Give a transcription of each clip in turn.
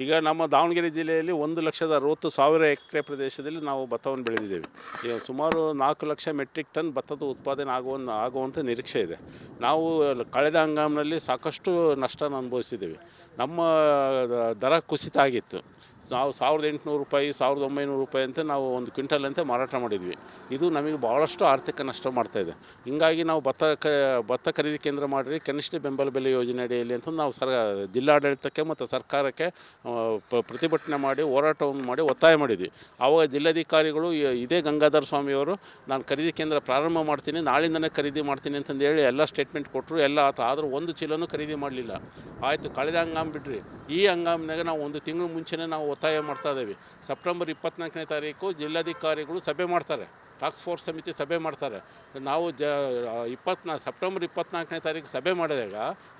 ಈಗ ನಮ್ಮ ದಾವಣಗೆರೆ ಜಿಲ್ಲೆಯಲ್ಲಿ ಒಂದು ಲಕ್ಷದ ಅರವತ್ತು ಸಾವಿರ ಎಕರೆ ಪ್ರದೇಶದಲ್ಲಿ ನಾವು ಭತ್ತವನ್ನು ಬೆಳೆದಿದ್ದೇವೆ. ಈಗ ಸುಮಾರು ನಾಲ್ಕು ಲಕ್ಷ ಮೆಟ್ರಿಕ್ ಟನ್ ಭತ್ತದ ಉತ್ಪಾದನೆ ಆಗುವ ಆಗುವಂಥ ನಿರೀಕ್ಷೆ ಇದೆ. ನಾವು ಕಳೆದ ಹಂಗಾಮಿನಲ್ಲಿ ಸಾಕಷ್ಟು ನಷ್ಟನ ಅನುಭವಿಸಿದ್ದೇವೆ. ನಮ್ಮ ದರ ಕುಸಿತ ಆಗಿತ್ತು. ನಾವು ಸಾವಿರದ ಎಂಟುನೂರು ರೂಪಾಯಿ, ಸಾವಿರದ ಒಂಬೈನೂರು ರೂಪಾಯಿ ಅಂತ ನಾವು ಒಂದು ಕ್ವಿಂಟಲ್ ಅಂತ ಮಾರಾಟ ಮಾಡಿದ್ವಿ. ಇದು ನಮಗೆ ಭಾಳಷ್ಟು ಆರ್ಥಿಕ ನಷ್ಟ ಮಾಡ್ತಾ ಇದೆ. ಹಿಂಗಾಗಿ ನಾವು ಭತ್ತ ಕ, ಭತ್ತ ಖರೀದಿ ಕೇಂದ್ರ ಮಾಡಿರಿ, ಕನಿಷ್ಠ ಬೆಂಬಲ ಬೆಲೆ ಯೋಜನೆ ಅಡಿಯಲ್ಲಿ ಅಂತ ನಾವು ಸರ್, ಜಿಲ್ಲಾಡಳಿತಕ್ಕೆ ಮತ್ತು ಸರ್ಕಾರಕ್ಕೆ ಪ್ರತಿಭಟನೆ ಮಾಡಿ, ಹೋರಾಟವನ್ನು ಮಾಡಿ ಒತ್ತಾಯ ಮಾಡಿದ್ವಿ. ಆವಾಗ ಜಿಲ್ಲಾಧಿಕಾರಿಗಳು ಇದೇ ಗಂಗಾಧರ ಸ್ವಾಮಿಯವರು, ನಾನು ಖರೀದಿ ಕೇಂದ್ರ ಪ್ರಾರಂಭ ಮಾಡ್ತೀನಿ, ನಾಳಿಂದನೇ ಖರೀದಿ ಮಾಡ್ತೀನಿ ಅಂತಂದು ಹೇಳಿ ಎಲ್ಲ ಸ್ಟೇಟ್ಮೆಂಟ್ ಕೊಟ್ಟರು. ಎಲ್ಲ ಆತ. ಆದರೂ ಒಂದು ಚೀಲನೂ ಖರೀದಿ ಮಾಡಲಿಲ್ಲ. ಆಯಿತು, ಕಳೆದ ಹಂಗಾಮ್ ಬಿಡ್ರಿ. ಈ ಹಂಗಾಮಿನಾಗ ನಾವು ಒಂದು ತಿಂಗಳು ಮುಂಚೆನೇ ನಾವು ಒತ್ತಾಯ ಮಾಡ್ತಾ ಇದ್ದೀವಿ. ಸೆಪ್ಟೆಂಬರ್ ಇಪ್ಪತ್ನಾಲ್ಕನೇ ತಾರೀಕು ಜಿಲ್ಲಾಧಿಕಾರಿಗಳು ಸಭೆ ಮಾಡ್ತಾರೆ. ಟಾಸ್ಕ್ ಫೋರ್ಸ್ ಸಮಿತಿ ಸಭೆ ಮಾಡ್ತಾರೆ. ನಾವು ಜ, ಇಪ್ಪತ್ನಾ, ಸೆಪ್ಟೆಂಬರ್ ಇಪ್ಪತ್ನಾಲ್ಕನೇ ತಾರೀಕು ಸಭೆ ಮಾಡಿದಾಗ,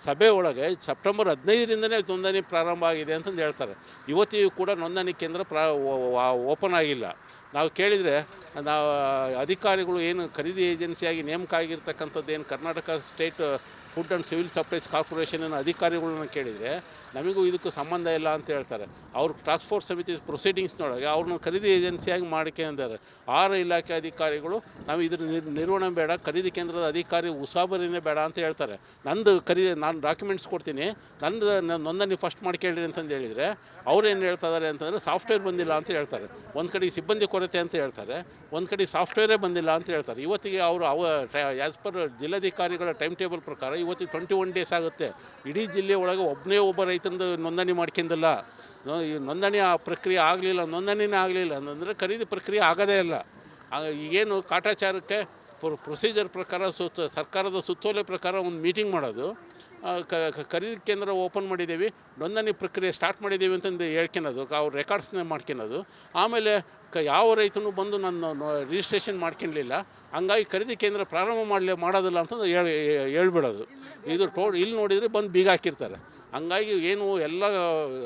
ಸಭೆ ಒಳಗೆ ಸೆಪ್ಟೆಂಬರ್ ಹದಿನೈದರಿಂದನೇ ನೋಂದಣಿ ಪ್ರಾರಂಭ ಆಗಿದೆ ಅಂತಂದು ಹೇಳ್ತಾರೆ. ಇವತ್ತಿಗೂ ಕೂಡ ನೋಂದಣಿ ಕೇಂದ್ರ ಪ್ರಾ ಓಪನ್ ಆಗಿಲ್ಲ. ನಾವು ಕೇಳಿದರೆ, ನಾವು, ಅಧಿಕಾರಿಗಳು ಏನು ಖರೀದಿ ಏಜೆನ್ಸಿಯಾಗಿ ನೇಮಕ ಆಗಿರ್ತಕ್ಕಂಥದ್ದು ಏನು Karnataka state food and civil supplies corporation ಅಧಿಕಾರಿಗಳನ್ನ ಕೇಳಿದರೆ ನಮಗೂ ಇದಕ್ಕೂ ಸಂಬಂಧ ಇಲ್ಲ ಅಂತ ಹೇಳ್ತಾರೆ. ಅವ್ರ ಟಾಸ್ಕ್ ಫೋರ್ಸ್ ಸಮಿತಿ ಪ್ರೊಸೀಡಿಂಗ್ಸ್ನೊಳಗೆ ಅವ್ರನ್ನ ಖರೀದಿ ಏಜೆನ್ಸಿಯಾಗಿ ಮಾಡಿಕೊಂಡಿದ್ದಾರೆ ಆಹಾರ ಇಲಾಖೆ ಅಧಿಕಾರಿಗಳು ನಾವು ಇದ್ರ ನಿರ್, ನಿರ್ವಹಣೆ ಬೇಡ, ಖರೀದಿ ಕೇಂದ್ರದ ಅಧಿಕಾರಿ ಉಸಾಬರಿನೇ ಬೇಡ ಅಂತ ಹೇಳ್ತಾರೆ. ನಂದು ಖರೀದಿ, ನಾನು ಡಾಕ್ಯುಮೆಂಟ್ಸ್ ಕೊಡ್ತೀನಿ, ನಂದು ನೋಂದಣಿ ಫಸ್ಟ್ ಮಾಡ್ಕೇಳ್ರಿ ಅಂತಂದು ಹೇಳಿದರೆ ಅವ್ರೇನು ಹೇಳ್ತಾ ಇದ್ದಾರೆ ಅಂತಂದರೆ ಸಾಫ್ಟ್ವೇರ್ ಬಂದಿಲ್ಲ ಅಂತ ಹೇಳ್ತಾರೆ. ಒಂದು ಕಡೆ ಸಿಬ್ಬಂದಿ ಕೊರತೆ ಅಂತ ಹೇಳ್ತಾರೆ, ಒಂದು ಕಡೆ ಸಾಫ್ಟ್ವೇರೇ ಬಂದಿಲ್ಲ ಅಂತ ಹೇಳ್ತಾರೆ. ಇವತ್ತಿಗೆ ಅವರು ಅವ ಆ್ಯಸ್ ಪರ್ ಜಿಲ್ಲಾಧಿಕಾರಿಗಳ ಟೈಮ್ ಟೇಬಲ್ ಪ್ರಕಾರ ಇವತ್ತಿಗೆ ಟ್ವೆಂಟಿ ಒನ್ ಡೇಸ್ ಆಗುತ್ತೆ. ಇಡೀ ಜಿಲ್ಲೆ ಒಳಗೆ ಒಬ್ಬನೇ ಒಬ್ಬ ರೈತಂದು ನೋಂದಣಿ ಮಾಡ್ಕೊಂಡಿಲ್ಲ. ಈ ನೋಂದಣಿ ಆ ಪ್ರಕ್ರಿಯೆ ಆಗಲಿಲ್ಲ, ನೋಂದಣಿನೇ ಆಗಲಿಲ್ಲ ಅಂತಂದರೆ ಖರೀದಿ ಪ್ರಕ್ರಿಯೆ ಆಗೋದೇ ಇಲ್ಲ. ಈಗೇನು ಕಾಟಾಚಾರಕ್ಕೆ ಪ್ರೊ- ಪ್ರೊಸೀಜರ್ ಪ್ರಕಾರ ಸುತ್ತ, ಸರ್ಕಾರದ ಸುತ್ತೋಲೆ ಪ್ರಕಾರ ಒಂದು ಮೀಟಿಂಗ್ ಮಾಡೋದು. ಖರೀದಿ ಕೇಂದ್ರ ಓಪನ್ ಮಾಡಿದ್ದೀವಿ, ನೋಂದಣಿ ಪ್ರಕ್ರಿಯೆ ಸ್ಟಾರ್ಟ್ ಮಾಡಿದ್ದೀವಿ ಅಂತಂದು ಹೇಳ್ಕೊಳೋದು, ಅವ್ರ ರೆಕಾರ್ಡ್ಸ್ನ ಮಾಡ್ಕೊಳೋದು. ಆಮೇಲೆ ಕ, ಯಾವ ರೈತನು ಬಂದು ನನ್ನ ರಿಜಿಸ್ಟ್ರೇಷನ್ ಮಾಡ್ಕೊಳ್ಲಿಲ್ಲ, ಹಂಗಾಗಿ ಖರೀದಿ ಕೇಂದ್ರ ಪ್ರಾರಂಭ ಮಾಡಲಿ, ಮಾಡೋದಿಲ್ಲ ಅಂತಂದು ಹೇಳಿ, ಹೇಳ್ಬಿಡೋದು. ಇದು ಟೋ, ಇಲ್ಲಿ ನೋಡಿದರೆ ಬಂದು ಬೀಗ ಹಾಕಿರ್ತಾರೆ. ಹಂಗಾಗಿ ಏನು ಎಲ್ಲ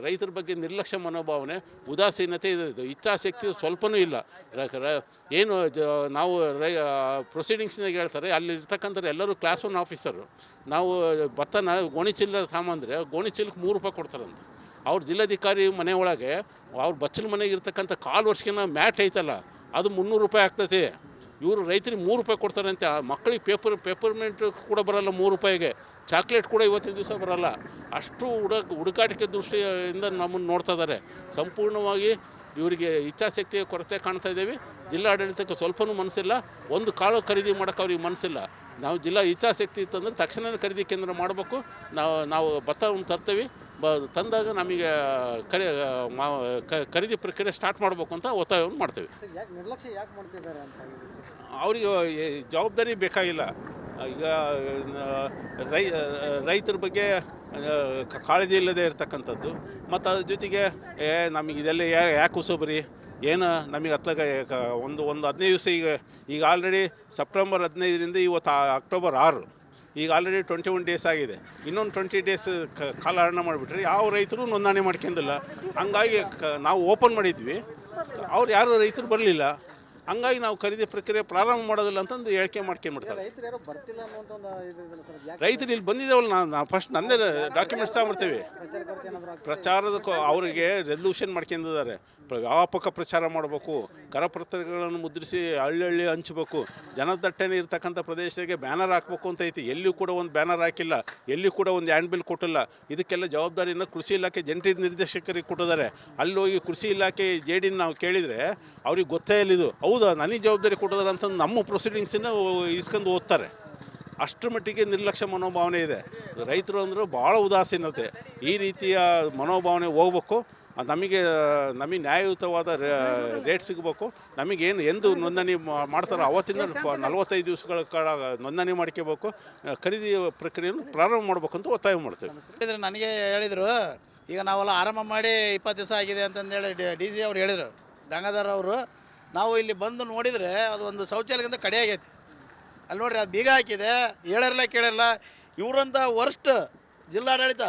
ರೈತರ ಬಗ್ಗೆ ನಿರ್ಲಕ್ಷ್ಯ ಮನೋಭಾವನೆ, ಉದಾಸೀನತೆ ಇದೆ. ಇಚ್ಛಾಶಕ್ತಿ ಸ್ವಲ್ಪನೂ ಇಲ್ಲ. ಏನು ನಾವು ರೈ ಪ್ರೊಸೀಡಿಂಗ್ಸ್ನಾಗ ಹೇಳ್ತಾರೆ, ಅಲ್ಲಿ ಇರ್ತಕ್ಕಂಥ ಎಲ್ಲರೂ ಕ್ಲಾಸ್ ಒನ್ ಆಫೀಸರು ನಾವು ಭತ್ತನ ಗೋಣಿಚೀಲ ಚೀಲ ಗೋಣಿಚೀಲಕ್ಕೆ ಗೋಣಿ ಚೀಲಕ್ಕೆ ಮೂರು ರೂಪಾಯಿ ಕೊಡ್ತಾರಂತ. ಅವ್ರ ಜಿಲ್ಲಾಧಿಕಾರಿ ಮನೆ ಒಳಗೆ ಅವ್ರ ಬಚ್ಚಲ ಮನೆಗೆ ಇರ್ತಕ್ಕಂಥ ಕಾಲು ವರ್ಷಕ್ಕಿನ ಮ್ಯಾಟ್ ಐತಲ್ಲ, ಅದು ಮುನ್ನೂರು ರೂಪಾಯಿ ಆಗ್ತೈತಿ. ಇವರು ರೈತರಿಗೆ ಮೂರು ರೂಪಾಯಿ ಕೊಡ್ತಾರಂತೆ. ಆ ಮಕ್ಕಳಿಗೆ ಪೇಪರ್ ಪೇಪರ್ಮೆಂಟ್ ಕೂಡ ಬರಲ್ಲ ಮೂರು ರೂಪಾಯಿಗೆ. ಚಾಕ್ಲೇಟ್ ಕೂಡ ಇವತ್ತಿನ ದಿವಸ ಬರಲ್ಲ. ಅಷ್ಟು ಹುಡ ಹುಡುಕಾಟಿಕೆ ದೃಷ್ಟಿಯಿಂದ ನಮ್ಮನ್ನು ನೋಡ್ತಾ ಇದ್ದಾರೆ. ಸಂಪೂರ್ಣವಾಗಿ ಇವರಿಗೆ ಇಚ್ಛಾಶಕ್ತಿಯ ಕೊರತೆ ಕಾಣ್ತಾ ಇದ್ದೀವಿ. ಜಿಲ್ಲಾಡಳಿತಕ್ಕೆ ಸ್ವಲ್ಪನೂ ಮನಸ್ಸಿಲ್ಲ. ಒಂದು ಕಾಳು ಖರೀದಿ ಮಾಡೋಕೆ ಅವ್ರಿಗೆ ಮನಸ್ಸಿಲ್ಲ. ನಾವು ಜಿಲ್ಲಾ ಇಚ್ಛಾಶಕ್ತಿ ಇತ್ತಂದ್ರೆ ತಕ್ಷಣ ಖರೀದಿ ಕೇಂದ್ರ ಮಾಡಬೇಕು. ನಾವು ನಾವು ಭತ್ತವನ್ನು ತರ್ತೀವಿ. ಬ ತಂದಾಗ ನಮಗೆ ಖರೀ ಮಾ ಖರೀದಿ ಪ್ರಕ್ರಿಯೆ ಸ್ಟಾರ್ಟ್ ಮಾಡಬೇಕು ಅಂತ ಒತ್ತಾಯವನ್ನು ಮಾಡ್ತೀವಿ. ಸರ್ ನಿರ್ಲಕ್ಷ್ಯ ಯಾಕೆ ಮಾಡ್ತಿದ್ದಾರೆ ಅಂತ ಅವರಿಗೆ ಜವಾಬ್ದಾರಿ ಬೇಕಾಗಿಲ್ಲ. ಈಗ ರೈ ರೈತರ ಬಗ್ಗೆ ಕಾಳಜಿ ಇಲ್ಲದೆ ಇರತಕ್ಕಂಥದ್ದು. ಮತ್ತು ಅದ್ರ ಜೊತೆಗೆ, ಏ, ನಮಗೆ ಇದೆಲ್ಲ ಯಾಕೆ ಉಸೋಬ್ರಿ ಏನು ನಮಗೆ ಹತ್ತಲಾಗ ಒಂದು ಒಂದು ಹದಿನೈದು ದಿವಸ ಈಗ ಈಗ ಆಲ್ರೆಡಿ ಸೆಪ್ಟೆಂಬರ್ ಹದಿನೈದರಿಂದ ಇವತ್ತು ಅಕ್ಟೋಬರ್ ಆರು. ಈಗ ಆಲ್ರೆಡಿ ಟ್ವೆಂಟಿ ಒನ್ ಡೇಸ್ ಆಗಿದೆ. ಇನ್ನೊಂದು ಟ್ವೆಂಟಿ ಡೇಸ್ ಕಾಲಹರಣ ಮಾಡಿಬಿಟ್ರೆ ಯಾವ ರೈತರು ನೋಂದಣಿ ಮಾಡ್ಕೊಂಡಿಲ್ಲ. ಹಂಗಾಗಿ ನಾವು ಓಪನ್ ಮಾಡಿದ್ವಿ. ಅವ್ರು ಯಾರು ರೈತರು ಬರಲಿಲ್ಲ. ಹಂಗಾಗಿ ನಾವು ಖರೀದಿ ಪ್ರಕ್ರಿಯೆ ಪ್ರಾರಂಭ ಮಾಡೋದಿಲ್ಲ ಅಂತಂದು ಹೇಳಿಕೆ ಮಾಡ್ಕೊಂಡ್ಬಿಡ್ತಾರೆ. ರೈತರು ಇಲ್ಲಿ ಬಂದಿದ್ದೇವಲ್ಲ ನಾನು ನಾವು ಫಸ್ಟ್ ನಂದೇ ಡಾಕ್ಯುಮೆಂಟ್ಸ್ ತಗೊಂಡ್ಬಿಡ್ತೀವಿ ಪ್ರಚಾರದ ಅವರಿಗೆ ರೆಸಲ್ಯೂಷನ್ ಮಾಡ್ಕೊಂಡಿದ್ದಾರೆ. ವ್ಯಾಪಕ ಪ್ರಚಾರ ಮಾಡಬೇಕು. ಕರಪತ್ರಗಳನ್ನು ಮುದ್ರಿಸಿ ಹಳ್ಳಿ ಹಳ್ಳಿ ಹಂಚಬೇಕು. ಜನದಟ್ಟಣೆ ಇರ್ತಕ್ಕಂಥ ಪ್ರದೇಶಕ್ಕೆ ಬ್ಯಾನರ್ ಹಾಕಬೇಕು ಅಂತ ಐತಿ. ಎಲ್ಲಿಯೂ ಕೂಡ ಒಂದು ಬ್ಯಾನರ್ ಹಾಕಿಲ್ಲ. ಎಲ್ಲಿ ಕೂಡ ಒಂದು ಹ್ಯಾಂಡ್ ಬಿಲ್ ಕೊಟ್ಟಿಲ್ಲ. ಇದಕ್ಕೆಲ್ಲ ಜವಾಬ್ದಾರಿಯನ್ನು ಕೃಷಿ ಇಲಾಖೆ ಜಂಟಿ ನಿರ್ದೇಶಕರಿಗೆ ಕೊಟ್ಟಿದ್ದಾರೆ. ಅಲ್ಲಿ ಹೋಗಿ ಕೃಷಿ ಇಲಾಖೆ ಜೆ ಡಿನ ನಾವು ಕೇಳಿದರೆ ಅವ್ರಿಗೆ ಗೊತ್ತೇ ಇಲ್ಲ ಇದು. ಹೌದಾ? ನನಗೆ ಜವಾಬ್ದಾರಿ ಕೊಟ್ಟಿದ್ದಾರೆ ಅಂತ ನಮ್ಮ ಪ್ರೊಸೀಡಿಂಗ್ಸನ್ನು ಇಸ್ಕೊಂಡು ಓದ್ತಾರೆ. ಅಷ್ಟರ ಮಟ್ಟಿಗೆ ನಿರ್ಲಕ್ಷ್ಯ ಮನೋಭಾವನೆ ಇದೆ. ರೈತರು ಅಂದರೆ ಭಾಳ ಉದಾಸೀನತೆ. ಈ ರೀತಿಯ ಮನೋಭಾವನೆ ಹೋಗ್ಬೇಕು. ನಮಗೆ ನಮಗೆ ನ್ಯಾಯಯುತವಾದ ರೇಟ್ ಸಿಗಬೇಕು. ನಮಗೇನು ಎಂದು ನೋಂದಣಿ ಮಾಡ್ತಾರೋ ಅವತ್ತಿಂದ ನಲವತ್ತೈದು ದಿವಸಗಳ ಕಾಲ ನೋಂದಣಿ ಮಾಡ್ಕೋಬೇಕು. ಖರೀದಿ ಪ್ರಕ್ರಿಯೆಯನ್ನು ಪ್ರಾರಂಭ ಮಾಡಬೇಕು ಅಂತ ಒತ್ತಾಯ ಮಾಡ್ತೇವೆ. ನನಗೆ ಹೇಳಿದರು, ಈಗ ನಾವೆಲ್ಲ ಆರಂಭ ಮಾಡಿ ಇಪ್ಪತ್ತು ದಿವಸ ಆಗಿದೆ ಅಂತಂದೇಳಿ ಡಿ ಸಿ ಅವ್ರು ಹೇಳಿದರು. ಗಂಗಾಧರ್ ಅವರು, ನಾವು ಇಲ್ಲಿ ಬಂದು ನೋಡಿದರೆ ಅದು ಒಂದು ಶೌಚಾಲಯಕ್ಕಿಂತ ಕಡೆ ಆಗೈತಿ. ಅಲ್ಲಿ ನೋಡ್ರಿ, ಅದು ಬೀಗ ಹಾಕಿದೆ ಹೇಳಿರಲ್ಲ ಕೇಳಿರಲ್ಲ. ಇವರಂಥ ವರ್ಸ್ಟ್ ಜಿಲ್ಲಾಡಳಿತ,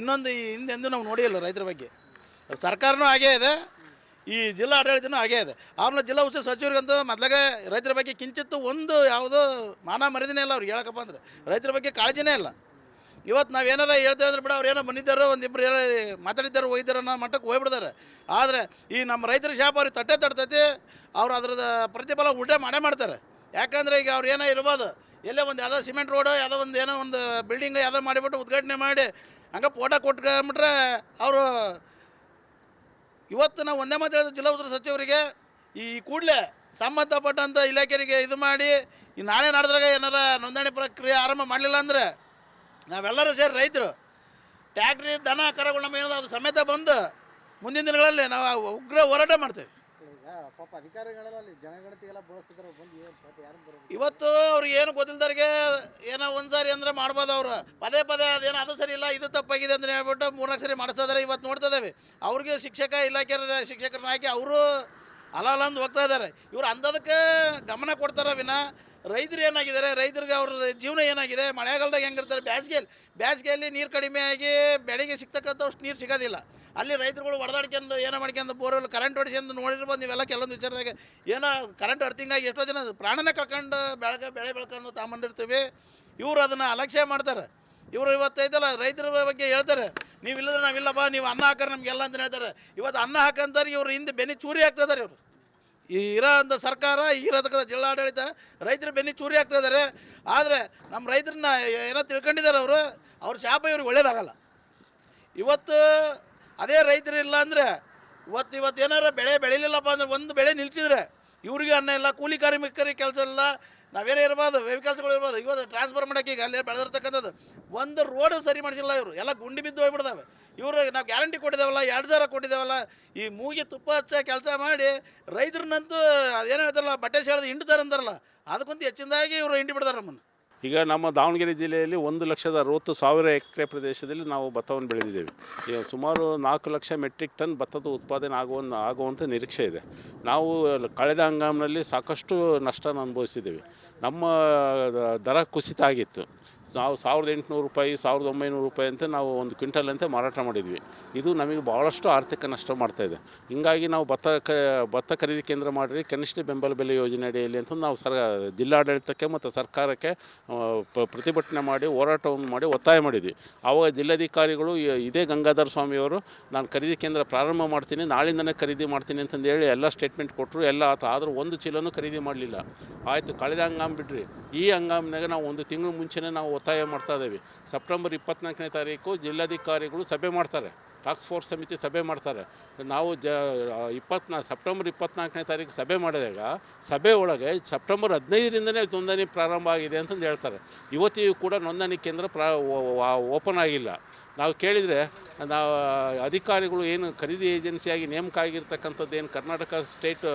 ಇನ್ನೊಂದು ಹಿಂದೆಂದು ನಾವು ನೋಡಿಲ್ಲ ರೈತರ ಬಗ್ಗೆ. ಸರ್ಕಾರನೂ ಹಾಗೇ ಇದೆ. ಈ ಜಿಲ್ಲಾ ಆಡಳಿತನೂ ಹಾಗೇ ಇದೆ. ಆಮೇಲೆ ಜಿಲ್ಲಾ ಉಸ್ತುವಾರಿ ಸಚಿವರಿಗಂತೂ ಮೊದಲಾಗೆ ರೈತರ ಬಗ್ಗೆ ಕಿಂಚಿತ್ತು ಒಂದು ಯಾವುದೋ ಮಾನ ಮರಿದಿನೇ ಇಲ್ಲ ಅವ್ರಿಗೆ ಹೇಳಕ್ಕಪ್ಪ ಅಂದರೆ. ರೈತರ ಬಗ್ಗೆ ಕಾಳಜಿನೇ ಇಲ್ಲ. ಇವತ್ತು ನಾವು ಏನಾರ ಹೇಳ್ತೇವೆ ಅಂದ್ರೆ ಬಿಡ, ಅವ್ರು ಏನೋ ಬಂದಿದ್ದಾರೋ, ಒಂದಿಬ್ರು ಏನೋ ಮಾತಾಡಿದ್ದಾರೋ, ಹೋಗಿದ್ದಾರೋ ಅನ್ನೋ ಮಟ್ಟಕ್ಕೆ ಹೋಗ್ಬಿಡ್ತಾರೆ. ಆದರೆ ಈ ನಮ್ಮ ರೈತರ ಶಾಪ ಅವ್ರಿಗೆ ತಟ್ಟೆ ತಡ್ತೈತಿ ಅವ್ರು ಅದ್ರದ್ದು ಪ್ರತಿಫಲ ಊಟ ಮಾಡೇ ಮಾಡ್ತಾರೆ. ಯಾಕಂದ್ರೆ ಈಗ ಅವ್ರು ಏನೋ ಇರ್ಬೋದು. ಎಲ್ಲೇ ಒಂದು ಯಾವುದೋ ಸಿಮೆಂಟ್ ರೋಡು, ಯಾವುದೋ ಒಂದು ಏನೋ ಒಂದು ಬಿಲ್ಡಿಂಗ್ ಯಾವುದೋ ಮಾಡಿಬಿಟ್ಟು ಉದ್ಘಾಟನೆ ಮಾಡಿ ಹಂಗೆ ಫೋಟೋ ಕೊಟ್ಕೊಂಬಿಟ್ರೆ ಅವರು ಇವತ್ತು ನಾವು ಒಂದೇ ಮಾತು ಹೇಳಿದ್ರು ಜಿಲ್ಲಾ ಉಸ್ತುವಾರಿ ಸಚಿವರಿಗೆ, ಈ ಕೂಡಲೇ ಸಂಬಂಧಪಟ್ಟಂಥ ಇಲಾಖೆಗೆ ಇದು ಮಾಡಿ, ಈ ನಾಳೆ ನಡೆದಾಗ ಏನಾರ ನೋಂದಣಿ ಪ್ರಕ್ರಿಯೆ ಆರಂಭ ಮಾಡಲಿಲ್ಲ ಅಂದರೆ ನಾವೆಲ್ಲರೂ ಸೇರಿ ರೈತರು, ಟ್ಯಾಕ್ಟ್ರಿ ದನ ಕರಗಳು ಅದು ಸಮೇತ ಬಂದು ಮುಂದಿನ ದಿನಗಳಲ್ಲಿ ನಾವು ಉಗ್ರ ಹೋರಾಟ ಮಾಡ್ತೇವೆ. ಇವತ್ತು ಅವ್ರಿಗೆ ಏನು ಗೊತ್ತಿಲ್ದವ್ರಿಗೆ ಏನೋ ಒಂದು ಅಂದರೆ ಮಾಡ್ಬೋದು ಅವರು. ಪದೇ ಪದೇ ಅದೇನೋ, ಅದು ಸರಿ ಇಲ್ಲ, ಇದು ತಪ್ಪಾಗಿದೆ ಅಂತ ಹೇಳ್ಬಿಟ್ಟು ಮೂರ್ನಾಲ್ಕು ಸರಿ ಮಾಡಿಸ್ತಾ ಇದ್ದಾರೆ ಇವತ್ತು ನೋಡ್ತಾ ಇದ್ದೇವೆ ಅವ್ರಿಗೆ ಶಿಕ್ಷಕ ಇಲಾಖೆಯ ಶಿಕ್ಷಕರನ್ನ ಹಾಕಿ ಅವರು ಅಲ ಅಲ್ಲ ಅಂತ ಹೋಗ್ತಾ ಇದ್ದಾರೆ ಇವ್ರು ಅಂದದಕ್ಕೆ ಗಮನ ಕೊಡ್ತಾರೆ ವಿನ. ರೈತರು ಏನಾಗಿದ್ದಾರೆ, ರೈತರಿಗೆ ಅವ್ರ ಜೀವನ ಏನಾಗಿದೆ, ಮಳೆಗಾಲದಾಗ ಹೆಂಗಿರ್ತಾರೆ ಬೇಸಿಗೆಯಲ್ಲಿ ಬೇಸಿಗೆಯಲ್ಲಿ ನೀರು ಕಡಿಮೆ ಆಗಿ ಬೆಳೆಗೆ ಸಿಗ್ತಕ್ಕಂಥಷ್ಟು ನೀರು ಸಿಗೋದಿಲ್ಲ. ಅಲ್ಲಿ ರೈತರುಗಳು ಹೊಡೆದಾಡ್ಕೊಂಡು ಏನೋ ಮಾಡ್ಕೊಂಡು ಬೋರ್ವೆಲ್ ಕರೆಂಟ್ ಹೊಡಿಸ್ಕೊಂಡು ನೋಡಿರ್ಬೋದು ನೀವೆಲ್ಲ ಕೆಲವೊಂದು ವಿಚಾರದಾಗ ಏನೋ ಕರೆಂಟ್ ಹೊಡ್ತಿಂಗಾಗಿ ಎಷ್ಟೋ ಜನ ಪ್ರಾಣನೇ ಕಳ್ಕೊಂಡು ಬೆಳಗ್ಗೆ ಬೆಳೆ ಬೆಳ್ಕೊಂಡು ತಗೊಂಡಿರ್ತೀವಿ ಇವರು ಅದನ್ನು ಅಲಕ್ಷ್ಯ ಮಾಡ್ತಾರೆ. ಇವರು ಇವತ್ತೈತಲ್ಲ ರೈತರ ಬಗ್ಗೆ ಹೇಳ್ತಾರೆ. ನೀವು ಇಲ್ಲದ್ರೆ ನಾವಿಲ್ಲಪ್ಪ ನೀವು ಅನ್ನ ಹಾಕರ್ ನಮಗೆಲ್ಲ ಅಂತ ಹೇಳ್ತಾರೆ. ಇವತ್ತು ಅನ್ನ ಹಾಕಂತಾರೆ ಇವ್ರು ಹಿಂದೆ ಬೆನ್ನಿ ಚೂರಿ ಹಾಕ್ತಿದ್ದಾರೆ ಇವರು. ಈ ಇರೋ ಅಂಥ ಸರ್ಕಾರ ಜಿಲ್ಲಾ ಜಿಲ್ಲಾಡಳಿತ ರೈತರ ಬೆನ್ನಿ ಚೂರಿ ಆಗ್ತಾ ಇದ್ದಾರೆ ಆದರೆ ನಮ್ಮ ರೈತರನ್ನ ಏನೋ ತಿಳ್ಕೊಂಡಿದ್ದಾರೆ ಅವರು. ಅವ್ರ ಶಾಪ ಇವ್ರಿಗೆ ಒಳ್ಳೇದಾಗಲ್ಲ. ಇವತ್ತು ಅದೇ ರೈತರು ಇಲ್ಲ ಅಂದರೆ ಇವತ್ತು ಇವತ್ತು ಏನಾರ ಬೆಳೆ ಬೆಳಿಲಿಲ್ಲಪ್ಪ ಅಂದ್ರೆ ಒಂದು ಬೆಳೆ ನಿಲ್ಸಿದ್ರೆ ಇವ್ರಿಗೆ ಅನ್ನ ಇಲ್ಲ, ಕೂಲಿ ಕಾರ್ಮಿಕರಿಗೆ ಕೆಲಸ ಇಲ್ಲ, ನಾವೇನೇ ಇರ್ಬೋದು, ವೆಹಿಕಲ್ಸ್ಗಳು ಇರ್ಬೋದು ಇವತ್ತು ಟ್ರಾನ್ಸ್ಫರ್ ಮಾಡೋಕೆ ಈಗ ಅಲ್ಲೇ ಬೆಳೆದಿರ್ತಕ್ಕಂಥದ್ದು. ಒಂದು ರೋಡ್ ಸರಿ ಮಾಡಿಸಿಲ್ಲ ಇವರು. ಎಲ್ಲ ಗುಂಡಿ ಬಿದ್ದು ಹೋಗ್ಬಿಡ್ದಾವೆ. ಇವರು ನಾವು ಗ್ಯಾರಂಟಿ ಕೊಟ್ಟಿದ್ದೇವಲ್ಲ, ಎರಡು ಸಾವಿರ ಕೊಟ್ಟಿದ್ದೇವಲ್ಲ, ಈ ಮೂಗಿ ತುಪ್ಪ ಹಚ್ಚ ಕೆಲಸ ಮಾಡಿ ರೈತರನ್ನಂತೂ ಅದೇನು ಹೇಳ್ತಾರಲ್ಲ, ಬಟ್ಟೆ ಸೇಳ್ದು ಹಿಂಡ್ತಾರೆ ಅಂತಾರಲ್ಲ, ಅದಕ್ಕಂತೂ ಹೆಚ್ಚಿನದಾಗಿ ಇವರು ಹಿಂಡಿ ಬಿಡ್ತಾರೆ ನಮ್ಮನ್ನು. ಈಗ ನಮ್ಮ ದಾವಣಗೆರೆ ಜಿಲ್ಲೆಯಲ್ಲಿ ಒಂದು ಲಕ್ಷದ ಅರವತ್ತು ಸಾವಿರ ಎಕರೆ ಪ್ರದೇಶದಲ್ಲಿ ನಾವು ಭತ್ತವನ್ನು ಬೆಳೆದಿದ್ದೇವೆ. ಈಗ ಸುಮಾರು ನಾಲ್ಕು ಲಕ್ಷ ಮೆಟ್ರಿಕ್ ಟನ್ ಭತ್ತದ ಉತ್ಪಾದನೆ ಆಗುವ ಆಗುವಂಥ ನಿರೀಕ್ಷೆ ಇದೆ. ನಾವು ಕಳೆದ ಹಂಗಾಮಿನಲ್ಲಿ ಸಾಕಷ್ಟು ನಷ್ಟನ ಅನುಭವಿಸಿದ್ದೇವೆ. ನಮ್ಮ ದರ ಕುಸಿತ ಆಗಿತ್ತು. ನಾವು ಸಾವಿರದ ಎಂಟುನೂರು ರೂಪಾಯಿ, ಸಾವಿರದ ಒಂಬೈನೂರು ರೂಪಾಯಿ ಅಂತ ನಾವು ಒಂದು ಕ್ವಿಂಟಲ್ ಅಂತ ಮಾರಾಟ ಮಾಡಿದ್ವಿ. ಇದು ನಮಗೆ ಭಾಳಷ್ಟು ಆರ್ಥಿಕ ನಷ್ಟ ಮಾಡ್ತಾಯಿದೆ ಹಿಂಗಾಗಿ ನಾವು ಭತ್ತ ಕ, ಭತ್ತ ಖರೀದಿ ಕೇಂದ್ರ ಮಾಡಿರಿ, ಕನಿಷ್ಠ ಬೆಂಬಲ ಬೆಲೆ ಯೋಜನೆ ಅಡಿಯಲ್ಲಿ ಅಂತ ನಾವು ಸರ್ ಜಿಲ್ಲಾಡಳಿತಕ್ಕೆ ಮತ್ತು ಸರ್ಕಾರಕ್ಕೆ ಪ್ರತಿಭಟನೆ ಮಾಡಿ, ಹೋರಾಟವನ್ನು ಮಾಡಿ ಒತ್ತಾಯ ಮಾಡಿದ್ವಿ. ಆವಾಗ ಜಿಲ್ಲಾಧಿಕಾರಿಗಳು ಇದೇ ಗಂಗಾಧರ ಸ್ವಾಮಿಯವರು, ನಾನು ಖರೀದಿ ಕೇಂದ್ರ ಪ್ರಾರಂಭ ಮಾಡ್ತೀನಿ, ನಾಳಿಂದನೇ ಖರೀದಿ ಮಾಡ್ತೀನಿ ಅಂತಂದು ಹೇಳಿ ಎಲ್ಲ ಸ್ಟೇಟ್ಮೆಂಟ್ ಕೊಟ್ಟರು. ಎಲ್ಲ ಆತ, ಆದರೂ ಒಂದು ಚೀಲನೂ ಖರೀದಿ ಮಾಡಲಿಲ್ಲ. ಆಯಿತು, ಕಳೆದ ಹಂಗಾಮ್ ಬಿಡ್ರಿ. ಈ ಹಂಗಾಮ್ನಾಗ ನಾವು ಒಂದು ತಿಂಗಳು ಮುಂಚೆನೇ ನಾವು ಒತ್ತಾಯ ಮಾಡ್ತಾ ಇದ್ದೀವಿ. ಸೆಪ್ಟೆಂಬರ್ ಇಪ್ಪತ್ನಾಲ್ಕನೇ ತಾರೀಕು ಜಿಲ್ಲಾಧಿಕಾರಿಗಳು ಸಭೆ ಮಾಡ್ತಾರೆ. ಟಾಸ್ಕ್ ಫೋರ್ಸ್ ಸಮಿತಿ ಸಭೆ ಮಾಡ್ತಾರೆ. ನಾವು ಜ ಇಪ್ಪತ್ನಾ ಸೆಪ್ಟೆಂಬರ್ ಇಪ್ಪತ್ನಾಲ್ಕನೇ ತಾರೀಕು ಸಭೆ ಮಾಡಿದಾಗ ಸಭೆ ಒಳಗೆ ಸೆಪ್ಟೆಂಬರ್ ಹದಿನೈದರಿಂದನೇ ನೋಂದಣಿ ಪ್ರಾರಂಭ ಆಗಿದೆ ಅಂತಂದು ಹೇಳ್ತಾರೆ. ಇವತ್ತಿಗೂ ಕೂಡ ನೋಂದಣಿ ಕೇಂದ್ರ ಪ್ರಾ ಓಪನ್ ಆಗಿಲ್ಲ. ನಾವು ಕೇಳಿದರೆ ನಾವು ಅಧಿಕಾರಿಗಳು ಏನು ಖರೀದಿ ಏಜೆನ್ಸಿಯಾಗಿ ನೇಮಕ ಆಗಿರ್ತಕ್ಕಂಥದ್ದು ಏನು Karnataka state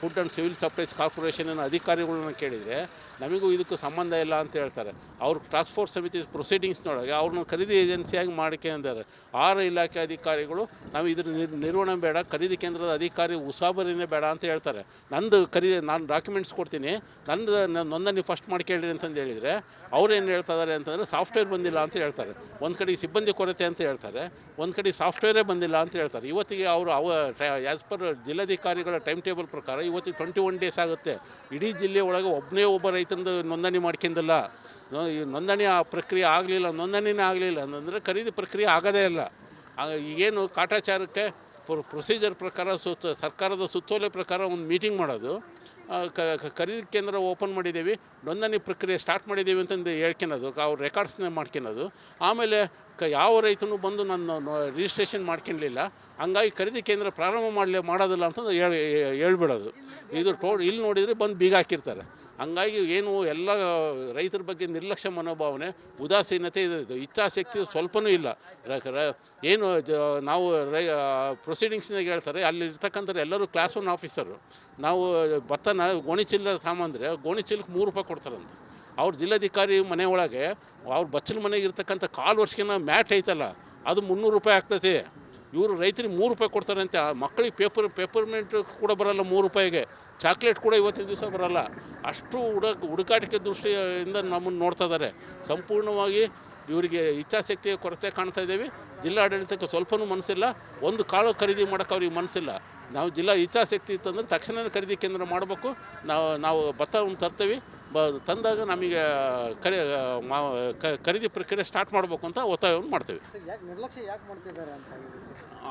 food and civil supplies ಕಾರ್ಪೊರೇಷನಿನ ಅಧಿಕಾರಿಗಳನ್ನ ಕೇಳಿದರೆ ನಮಗೂ ಇದಕ್ಕೂ ಸಂಬಂಧ ಇಲ್ಲ ಅಂತ ಹೇಳ್ತಾರೆ. ಅವ್ರ ಟಾಸ್ಕ್ ಫೋರ್ಸ್ ಸಮಿತಿ ಪ್ರೊಸೀಡಿಂಗ್ಸ್ನೊಳಗೆ ಅವ್ರನ್ನ ಖರೀದಿ ಏಜೆನ್ಸಿಯಾಗಿ ಮಾಡಿಕೊಂಡಿದ್ದಾರೆ ಆರು ಇಲಾಖೆ ಅಧಿಕಾರಿಗಳು ನಾವು ಇದ್ರ ನಿರ್, ನಿರ್ವಹಣೆ ಬೇಡ, ಖರೀದಿ ಕೇಂದ್ರದ ಅಧಿಕಾರಿ ಉಸಾಬರಿನೇ ಬೇಡ ಅಂತ ಹೇಳ್ತಾರೆ. ನಂದು ಖರೀದಿ, ನಾನು ಡಾಕ್ಯುಮೆಂಟ್ಸ್ ಕೊಡ್ತೀನಿ, ನಂದು ನೋಂದಣಿ ಫಸ್ಟ್ ಮಾಡ್ಕೇಳ್ರಿ ಅಂತಂದು ಹೇಳಿದರೆ ಅವ್ರೇನು ಹೇಳ್ತಾ ಇದ್ದಾರೆ ಅಂತಂದರೆ ಸಾಫ್ಟ್ವೇರ್ ಬಂದಿಲ್ಲ ಅಂತ ಹೇಳ್ತಾರೆ. ಒಂದು ಕಡೆ ಸಿಬ್ಬಂದಿ ಕೊರತೆ ಅಂತ ಹೇಳ್ತಾರೆ, ಒಂದು ಕಡೆ ಸಾಫ್ಟ್ವೇರೇ ಬಂದಿಲ್ಲ ಅಂತ ಹೇಳ್ತಾರೆ. ಇವತ್ತಿಗೆ ಅವರು ಅವ ಆ್ಯಸ್ ಪರ್ ಜಿಲ್ಲಾಧಿಕಾರಿಗಳ ಟೈಮ್ ಟೇಬಲ್ ಪ್ರಕಾರ ಇವತ್ತಿಗೆ ಟ್ವೆಂಟಿ ಒನ್ ಡೇಸ್ ಆಗುತ್ತೆ. ಇಡೀ ಜಿಲ್ಲೆ ಒಳಗೆ ಒಬ್ಬನೇ ಒಬ್ಬ ರೈತಂದು ನೋಂದಣಿ ಮಾಡ್ಕೊಂಡಿಲ್ಲ. ನೋಂದಣಿ ಆ ಪ್ರಕ್ರಿಯೆ ಆಗಲಿಲ್ಲ, ನೋಂದಣಿನೇ ಆಗಲಿಲ್ಲ ಅಂತಂದರೆ ಖರೀದಿ ಪ್ರಕ್ರಿಯೆ ಆಗೋದೇ ಇಲ್ಲ. ಈಗೇನು ಕಾಟಾಚಾರಕ್ಕೆ ಪ್ರೊ ಪ್ರೊಸೀಜರ್ ಪ್ರಕಾರ ಸುತ್ತ, ಸರ್ಕಾರದ ಸುತ್ತೋಲೆ ಪ್ರಕಾರ ಒಂದು ಮೀಟಿಂಗ್ ಮಾಡೋದು. ಖರೀದಿ ಕೇಂದ್ರ ಓಪನ್ ಮಾಡಿದ್ದೀವಿ, ನೋಂದಣಿ ಪ್ರಕ್ರಿಯೆ ಸ್ಟಾರ್ಟ್ ಮಾಡಿದ್ದೀವಿ ಅಂತಂದು ಹೇಳ್ಕೊಳೋದು, ಅವ್ರ ರೆಕಾರ್ಡ್ಸ್ನೇ ಮಾಡ್ಕೊಳೋದು. ಆಮೇಲೆ ಕ, ಯಾವ ರೈತನು ಬಂದು ನಾನು ರಿಜಿಸ್ಟ್ರೇಷನ್ ಮಾಡ್ಕೊಳ್ಲಿಲ್ಲ ಹಂಗಾಗಿ ಖರೀದಿ ಕೇಂದ್ರ ಪ್ರಾರಂಭ ಮಾಡಲಿ ಮಾಡೋದಿಲ್ಲ ಅಂತಂದು ಹೇಳಿ, ಹೇಳ್ಬಿಡೋದು. ಇದು ಟೋ, ಇಲ್ಲಿ ನೋಡಿದರೆ ಬಂದು ಬೀಗ ಹಾಕಿರ್ತಾರೆ. ಹಂಗಾಗಿ ಏನು ಎಲ್ಲ ರೈತರ ಬಗ್ಗೆ ನಿರ್ಲಕ್ಷ್ಯ ಮನೋಭಾವನೆ, ಉದಾಸೀನತೆ ಇದೆ ಇಚ್ಛಾಶಕ್ತಿ ಸ್ವಲ್ಪನೂ ಇಲ್ಲ. ಏನು ನಾವು ರೈ ಪ್ರೊಸೀಡಿಂಗ್ಸ್ನಾಗ ಹೇಳ್ತಾರೆ, ಅಲ್ಲಿ ಇರ್ತಕ್ಕಂಥ ಎಲ್ಲರೂ ಕ್ಲಾಸ್ ಒನ್ ಆಫೀಸರು ನಾವು ಭತ್ತನ ಗೋಣಿಚೀಲ ಚೀಲ ಗೋಣಿಚೀಲಕ್ಕೆ ಗೋಣಿ ಚೀಲಕ್ಕೆ ಮೂರು ರೂಪಾಯಿ ಕೊಡ್ತಾರಂತೆ. ಅವ್ರ ಜಿಲ್ಲಾಧಿಕಾರಿ ಮನೆ ಒಳಗೆ, ಅವ್ರ ಬಚ್ಚಲ ಮನೆಗೆ ಇರ್ತಕ್ಕಂಥ ಕಾಲು ವರ್ಷಕ್ಕಿನ ಮ್ಯಾಟ್ ಐತಲ್ಲ, ಅದು ಮುನ್ನೂರು ರೂಪಾಯಿ ಆಗ್ತೈತಿ. ಇವರು ರೈತರಿಗೆ ಮೂರು ರೂಪಾಯಿ ಕೊಡ್ತಾರಂತೆ. ಆ ಮಕ್ಕಳಿಗೆ ಪೇಪರ್, ಪೇಪರ್ಮೆಂಟ್ ಕೂಡ ಬರಲ್ಲ ಮೂರು ರೂಪಾಯಿಗೆ. ಚಾಕ್ಲೇಟ್ ಕೂಡ ಇವತ್ತಿನ ದಿವಸ ಬರಲ್ಲ. ಅಷ್ಟು ಹುಡುಕ ಹುಡುಕಾಟಿಕೆ ದೃಷ್ಟಿಯಿಂದ ನಮ್ಮನ್ನು ನೋಡ್ತಾ ಇದ್ದಾರೆ. ಸಂಪೂರ್ಣವಾಗಿ ಇವರಿಗೆ ಇಚ್ಛಾಶಕ್ತಿಯ ಕೊರತೆ ಕಾಣ್ತಾ ಇದ್ದೀವಿ. ಜಿಲ್ಲಾಡಳಿತಕ್ಕೆ ಸ್ವಲ್ಪವೂ ಮನಸ್ಸಿಲ್ಲ. ಒಂದು ಕಾಳು ಖರೀದಿ ಮಾಡೋಕೆ ಅವ್ರಿಗೆ ಮನಸ್ಸಿಲ್ಲ. ನಾವು ಜಿಲ್ಲಾ ಇಚ್ಛಾಶಕ್ತಿ ಇತ್ತಂದ್ರೆ ತಕ್ಷಣವೇ ಖರೀದಿ ಕೇಂದ್ರ ಮಾಡಬೇಕು. ನಾವು ನಾವು ಭತ್ತವನ್ನು ತರ್ತೀವಿ. ಬ ತಂದಾಗ ನಮಗೆ ಖರೀ ಮಾ ಖರೀದಿ ಪ್ರಕ್ರಿಯೆ ಸ್ಟಾರ್ಟ್ ಮಾಡಬೇಕು ಅಂತ ಒತ್ತಾಯವನ್ನು ಮಾಡ್ತೇವೆ. ಸರ್ ಯಾಕೆ ನಿರ್ಲಕ್ಷ್ಯ ಯಾಕೆ ಮಾಡ್ತಿದ್ದಾರೆ ಅಂತ ಹೇಳಿ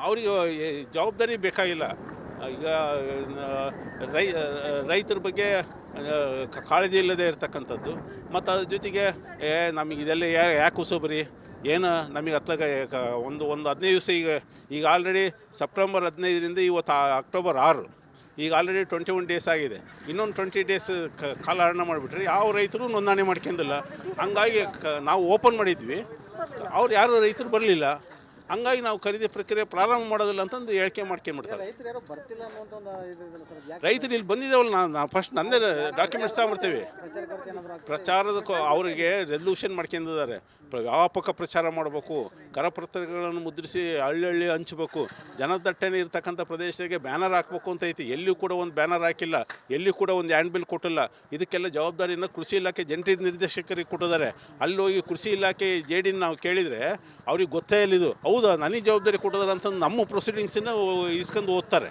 ಅವರಿಗೆ ಈ ಜವಾಬ್ದಾರಿ ಬೇಕಾಗಿಲ್ಲ. ಈಗ ರೈ ರೈತರ ಬಗ್ಗೆ ಕಾಳಜಿ ಇಲ್ಲದೆ ಇರತಕ್ಕಂಥದ್ದು. ಮತ್ತು ಅದ್ರ ಜೊತೆಗೆ, ಏ, ನಮಗೆ ಇದೆಲ್ಲ ಯಾಕೆ ಉಸಬರಿ? ಏನು ನಮಗೆ ಹತ್ಲಾಗ ಒಂದು ಒಂದು ಹದಿನೈದು ದಿವಸ ಈಗ ಈಗ ಆಲ್ರೆಡಿ ಸೆಪ್ಟೆಂಬರ್ ಹದಿನೈದರಿಂದ ಇವತ್ತು ಅಕ್ಟೋಬರ್ ಆರು. ಈಗ ಆಲ್ರೆಡಿ ಟ್ವೆಂಟಿ ಒನ್ ಡೇಸ್ ಆಗಿದೆ. ಇನ್ನೊಂದು ಟ್ವೆಂಟಿ ಡೇಸ್ ಕಾಲಹರಣ ಮಾಡಿಬಿಟ್ರೆ ಯಾವ ರೈತರು ನೋಂದಣಿ ಮಾಡ್ಕೊಂಡಿಲ್ಲ. ಹಂಗಾಗಿ ನಾವು ಓಪನ್ ಮಾಡಿದ್ವಿ. ಅವ್ರು ಯಾರು ರೈತರು ಬರಲಿಲ್ಲ. ಹಂಗಾಗಿ ನಾವು ಖರೀದಿ ಪ್ರಕ್ರಿಯೆ ಪ್ರಾರಂಭ ಮಾಡೋದಿಲ್ಲ ಅಂತಂದು ಹೇಳಿಕೆ ಮಾಡ್ಕೊಂಡ್ಬಿಡ್ತಾರೆ. ರೈತರು ಇಲ್ಲಿ ಬಂದಿದ್ದೇವಲ್ಲ ನಾನು ನಾವು ಫಸ್ಟ್ ನಂದೇ ಡಾಕ್ಯುಮೆಂಟ್ಸ್ ತಗೊಂಡ್ಬಿಡ್ತೀವಿ. ಪ್ರಚಾರದ ಅವರಿಗೆ ರೆಸಲ್ಯೂಷನ್ ಮಾಡ್ಕೊಂಡಿದ್ದಾರೆ. ವ್ಯಾಪಕ ಪ್ರಚಾರ ಮಾಡಬೇಕು. ಕರಪತ್ರಗಳನ್ನು ಮುದ್ರಿಸಿ ಹಳ್ಳಿ ಹಳ್ಳಿ ಹಂಚಬೇಕು. ಜನದಟ್ಟಣೆ ಇರತಕ್ಕಂಥ ಪ್ರದೇಶಕ್ಕೆ ಬ್ಯಾನರ್ ಹಾಕಬೇಕು ಅಂತ ಐತಿ. ಎಲ್ಲಿಯೂ ಕೂಡ ಒಂದು ಬ್ಯಾನರ್ ಹಾಕಿಲ್ಲ. ಎಲ್ಲಿಯೂ ಕೂಡ ಒಂದು ಹ್ಯಾಂಡ್ ಬಿಲ್ ಕೊಟ್ಟಿಲ್ಲ. ಇದಕ್ಕೆಲ್ಲ ಜವಾಬ್ದಾರಿಯನ್ನು ಕೃಷಿ ಇಲಾಖೆ ಜಂಟಿ ನಿರ್ದೇಶಕರಿಗೆ ಕೊಟ್ಟಿದ್ದಾರೆ. ಅಲ್ಲಿ ಹೋಗಿ ಕೃಷಿ ಇಲಾಖೆ ಜೆ ಡಿನ ನಾವು ಕೇಳಿದರೆ ಅವ್ರಿಗೆ ಗೊತ್ತೇ ಇಲ್ಲಿದು ಹೌದಾ? ನನಗೆ ಜವಾಬ್ದಾರಿ ಕೊಟ್ಟಿದ್ದಾರೆ ಅಂತಂದು ನಮ್ಮ ಪ್ರೊಸೀಡಿಂಗ್ಸನ್ನು ಇಸ್ಕೊಂಡು ಓದ್ತಾರೆ.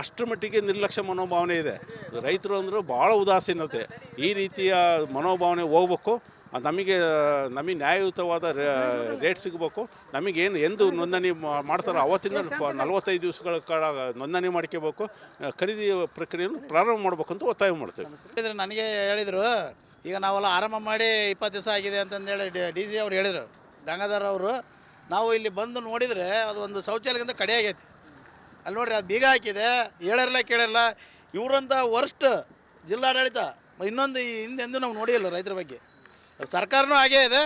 ಅಷ್ಟರ ಮಟ್ಟಿಗೆ ನಿರ್ಲಕ್ಷ್ಯ ಮನೋಭಾವನೆ ಇದೆ. ರೈತರು ಅಂದರೆ ಭಾಳ ಉದಾಸೀನತೆ. ಈ ರೀತಿಯ ಮನೋಭಾವನೆ ಹೋಗ್ಬೇಕು. ನಮಗೆ ನಮಗೆ ನ್ಯಾಯಯುತವಾದ ರೇಟ್ ಸಿಗಬೇಕು. ನಮಗೇನು ಎಂದು ನೋಂದಣಿ ಮಾಡ್ತಾರೋ ಅವತ್ತಿಂದ ನಲವತ್ತೈದು ದಿವಸಗಳ ಕಾಲ ನೋಂದಣಿ ಮಾಡ್ಕೋಬೇಕು. ಖರೀದಿ ಪ್ರಕ್ರಿಯೆಯನ್ನು ಪ್ರಾರಂಭ ಮಾಡಬೇಕು ಅಂತ ಒತ್ತಾಯ ಮಾಡ್ತೇವೆ. ನನಗೆ ಹೇಳಿದರು, ಈಗ ನಾವೆಲ್ಲ ಆರಂಭ ಮಾಡಿ ಇಪ್ಪತ್ತು ದಿವಸ ಆಗಿದೆ ಅಂತಂದೇಳಿ ಡಿ ಸಿ ಅವ್ರು ಹೇಳಿದರು. ಗಂಗಾಧರ್ ಅವರು, ನಾವು ಇಲ್ಲಿ ಬಂದು ನೋಡಿದರೆ ಅದು ಒಂದು ಶೌಚಾಲಯಕ್ಕಿಂತ ಕಡೆ ಆಗೈತಿ. ಅಲ್ಲಿ ನೋಡ್ರಿ, ಅದು ಬೀಗ ಹಾಕಿದೆ ಹೇಳಿರಲ್ಲ ಕೇಳಿರಲ್ಲ ಇವರಂಥ ವರ್ಸ್ಟ್ ಜಿಲ್ಲಾಡಳಿತ. ಇನ್ನೊಂದು ಹಿಂದೆಂದು ನಾವು ನೋಡಿಲ್ಲ ರೈತರ ಬಗ್ಗೆ. ಸರ್ಕಾರನೂ ಹಾಗೇ ಇದೆ.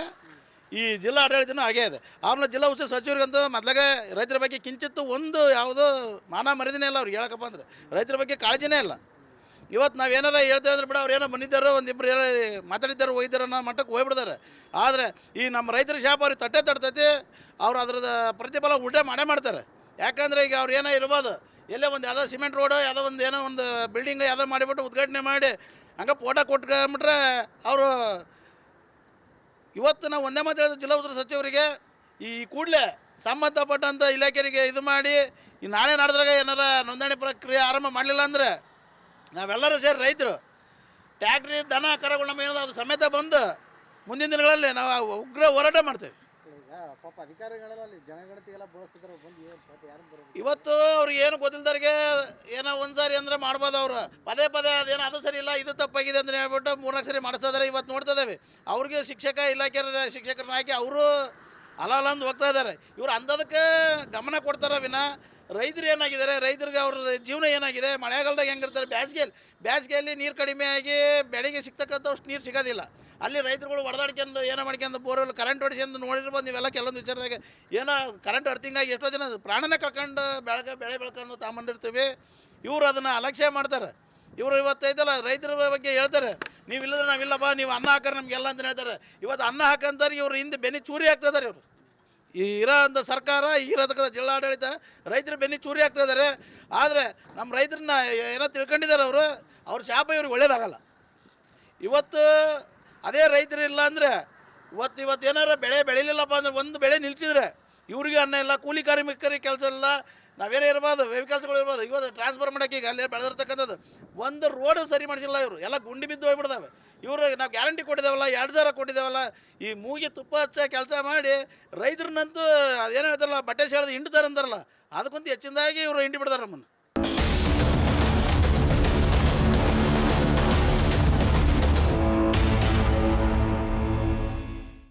ಈ ಜಿಲ್ಲಾ ಆಡಳಿತನೂ ಹಾಗೇ ಇದೆ. ಆಮೇಲೆ ಜಿಲ್ಲಾ ಉಸ್ತುವಾರಿ ಸಚಿವರಿಗಂತೂ ಮೊದಲಾಗೆ ರೈತರ ಬಗ್ಗೆ ಕಿಂಚಿತ್ತು ಒಂದು ಯಾವುದೋ ಮಾನ ಮರಿದಿನೇ ಇಲ್ಲ ಅವ್ರಿಗೆ ಹೇಳಕಪ್ಪ ಅಂದರೆ. ರೈತರ ಬಗ್ಗೆ ಕಾಳಜಿನೇ ಇಲ್ಲ. ಇವತ್ತು ನಾವು ಏನಾರ ಹೇಳ್ತೇವೆ ಅಂದ್ರೆ ಬಿಡ, ಅವ್ರು ಏನೋ ಬಂದಿದ್ದಾರೋ ಒಂದಿಬ್ಬರು ಏನೋ ಮಾತಾಡಿದ್ದಾರೋ ಹೋಗಿದ್ದಾರೆ ಅನ್ನೋ ಮಟ್ಟಕ್ಕೆ ಹೋಗ್ಬಿಡ್ತಾರೆ. ಆದರೆ ಈ ನಮ್ಮ ರೈತರ ಶಾಪ ಅವ್ರಿಗೆ ತಟ್ಟೆ ತಡ್ತೈತಿ, ಅವ್ರು ಅದ್ರದ್ದು ಪ್ರತಿಫಲ ಊಟ ಮಾಡೇ ಮಾಡ್ತಾರೆ. ಯಾಕಂದ್ರೆ ಈಗ ಅವ್ರು ಏನೋ ಇರ್ಬೋದು. ಎಲ್ಲೇ ಒಂದು ಯಾವುದೋ ಸಿಮೆಂಟ್ ರೋಡು, ಯಾವುದೋ ಒಂದು ಏನೋ ಒಂದು ಬಿಲ್ಡಿಂಗ್, ಯಾವುದೋ ಮಾಡಿಬಿಟ್ಟು ಉದ್ಘಾಟನೆ ಮಾಡಿ ಹಂಗೆ ಫೋಟೋ ಕೊಟ್ಕೊಂಬಿಟ್ರೆ ಅವರು ಇವತ್ತು ನಾವು ಒಂದೇ ಮಾತು ಹೇಳಿದ್ರು ಜಿಲ್ಲಾ ಉಸ್ತುವಾರಿ ಸಚಿವರಿಗೆ, ಈ ಕೂಡಲೇ ಸಂಬಂಧಪಟ್ಟಂಥ ಇಲಾಖೆಗೆ ಇದು ಮಾಡಿ, ಈ ನಾಳೆ ನಡೆದ್ರಾಗ ಏನಾರ ನೋಂದಣಿ ಪ್ರಕ್ರಿಯೆ ಆರಂಭ ಮಾಡಲಿಲ್ಲ ಅಂದರೆ ನಾವೆಲ್ಲರೂ ಸೇರಿ ರೈತರು, ಟ್ಯಾಕ್ಟ್ರಿ ದನ ಕರಗಳು ನಮ್ಮ ಅದು ಸಮೇತ ಬಂದು ಮುಂದಿನ ದಿನಗಳಲ್ಲಿ ನಾವು ಉಗ್ರ ಹೋರಾಟ ಮಾಡ್ತೇವೆ. ಇವತ್ತು ಅವ್ರಿಗೆ ಏನು ಗೊತ್ತಿಲ್ದವ್ರಿಗೆ ಏನೋ ಒಂದು ಸಾರಿ ಅಂದ್ರೆ ಮಾಡ್ಬೋದು ಅವರು. ಪದೇ ಪದೇ ಅದೇನೋ ಅದು ಸರಿ ಇಲ್ಲ, ಇದು ತಪ್ಪಾಗಿದೆ ಅಂತ ಹೇಳ್ಬಿಟ್ಟು ಮೂರ್ನಾಲ್ಕು ಸರಿ ಇದಾರೆ ಇವತ್ತು ನೋಡ್ತಾ ಇದ್ದೇವೆ ಅವ್ರಿಗೆ ಶಿಕ್ಷಕ ಇಲಾಖೆ ಶಿಕ್ಷಕರನ್ನ ಹಾಕಿ ಅವರು ಅಲ ಅಲ ಅಂದು ಹೋಗ್ತಾ ಇದ್ದಾರೆ ಇವ್ರು ಅಂಥದಕ್ಕೆ ಗಮನ ಕೊಡ್ತಾರೆ ವಿನ. ರೈತರು ಏನಾಗಿದ್ದಾರೆ, ರೈತರಿಗೆ ಅವ್ರ ಜೀವನ ಏನಾಗಿದೆ, ಮಳೆಗಾಲದಾಗ ಹೆಂಗಿರ್ತಾರೆ ಬೇಸಿಗೆಯಲ್ಲಿ ಬೇಸಿಗೆಯಲ್ಲಿ ನೀರು ಕಡಿಮೆ ಆಗಿ ಬೆಳೆಗೆ ಸಿಗ್ತಕ್ಕಂಥಷ್ಟು ನೀರು ಸಿಗೋದಿಲ್ಲ. ಅಲ್ಲಿ ರೈತರುಗಳು ಹೊಡೆದಾಡ್ಕೊಂಡು ಏನೋ ಮಾಡ್ಕೊಂಡು ಬೋರ್ವೆಲ್ ಕರೆಂಟ್ ಹೊಡಿಸ್ಕೊಂಡು ನೋಡಿರ್ಬೋದು ನೀವೆಲ್ಲ ಕೆಲವೊಂದು ವಿಚಾರದಾಗ. ಏನೋ ಕರೆಂಟ್ ಹೊಡ್ತಿಂಗಾಗಿ ಎಷ್ಟೋ ಜನ ಪ್ರಾಣನೇ ಕಳ್ಕೊಂಡು ಬೆಳಗ್ಗೆ ಬೆಳೆ ಬೆಳ್ಕೊಂಡು ತಗೊಂಬಂದಿರ್ತೀವಿ ಇವರು ಅದನ್ನು ಅಲಕ್ಷ್ಯ ಮಾಡ್ತಾರೆ. ಇವರು ಇವತ್ತೈತಲ್ಲ, ರೈತರ ಬಗ್ಗೆ ಹೇಳ್ತಾರೆ. ನೀವು ಇಲ್ಲದ್ರೆ ನಾವಿಲ್ಲಪ್ಪ ನೀವು ಅನ್ನ ಹಾಕರ್ ನಮಗೆಲ್ಲ ಅಂತ ಹೇಳ್ತಾರೆ. ಇವತ್ತು ಅನ್ನ ಹಾಕಂತಾರೆ ಇವರು ಹಿಂದೆ ಬೆನ್ನಿ ಚೂರಿ ಆಗ್ತಿದ್ದಾರೆ ಇವರು. ಈ ಇರೋ ಅಂಥ ಸರ್ಕಾರ ಇರೋದಕ್ಕ ಜಿಲ್ಲಾಡಳಿತ ರೈತರ ಬೆನ್ನಿ ಚೂರಿ ಆಗ್ತಾ ಆದರೆ ನಮ್ಮ ರೈತರನ್ನ ಏನೋ ತಿಳ್ಕೊಂಡಿದ್ದಾರೆ ಅವರು. ಅವ್ರ ಶಾಪ ಇವ್ರಿಗೆ ಒಳ್ಳೇದಾಗಲ್ಲ. ಇವತ್ತು ಅದೇ ರೈತರು ಇಲ್ಲ ಅಂದರೆ ಇವತ್ತು ಇವತ್ತು ಏನಾರ ಬೆಳೆ ಬೆಳಿಲಿಲ್ಲಪ್ಪ ಅಂದ್ರೆ ಒಂದು ಬೆಳೆ ನಿಲ್ಸಿದ್ರೆ ಇವ್ರಿಗೆ ಅನ್ನ ಇಲ್ಲ, ಕೂಲಿ ಕಾರ್ಮಿಕರಿಗೆ ಕೆಲಸ ಇಲ್ಲ, ನಾವೇನೇ ಇರ್ಬೋದು ವೆಹಿಕಲ್ಸ್ಗಳು ಇರ್ಬೋದು, ಇವತ್ತು ಟ್ರಾನ್ಸ್ಫರ್ ಮಾಡೋಕೆ ಈಗ ಅಲ್ಲೇ ಬೆಳೆದಿರ್ತಕ್ಕಂಥದ್ದು. ಒಂದು ರೋಡ್ ಸರಿ ಮಾಡಿಸಿಲ್ಲ ಇವರು. ಎಲ್ಲ ಗುಂಡಿ ಬಿದ್ದು ಹೋಗ್ಬಿಡ್ದಾವೆ. ಇವರು ನಾವು ಗ್ಯಾರಂಟಿ ಕೊಟ್ಟಿದ್ದೇವಲ್ಲ, ಎರಡು ಸಾವಿರ ಕೊಟ್ಟಿದ್ದೇವಲ್ಲ, ಈ ಮೂಗಿ ತುಪ್ಪ ಹಚ್ಚ ಕೆಲಸ ಮಾಡಿ ರೈತರನ್ನಂತೂ ಅದೇನು ಹೇಳ್ತಾರಲ್ಲ, ಬಟ್ಟೆ ಸೇಳ್ದು ಹಿಂಡ್ತಾರೆ ಅಂತಾರಲ್ಲ, ಅದಕ್ಕಂತೂ ಹೆಚ್ಚಿನದಾಗಿ ಇವರು ಹಿಂಡಿ ಬಿಡ್ತಾರೆ ನಮ್ಮನ್ನು.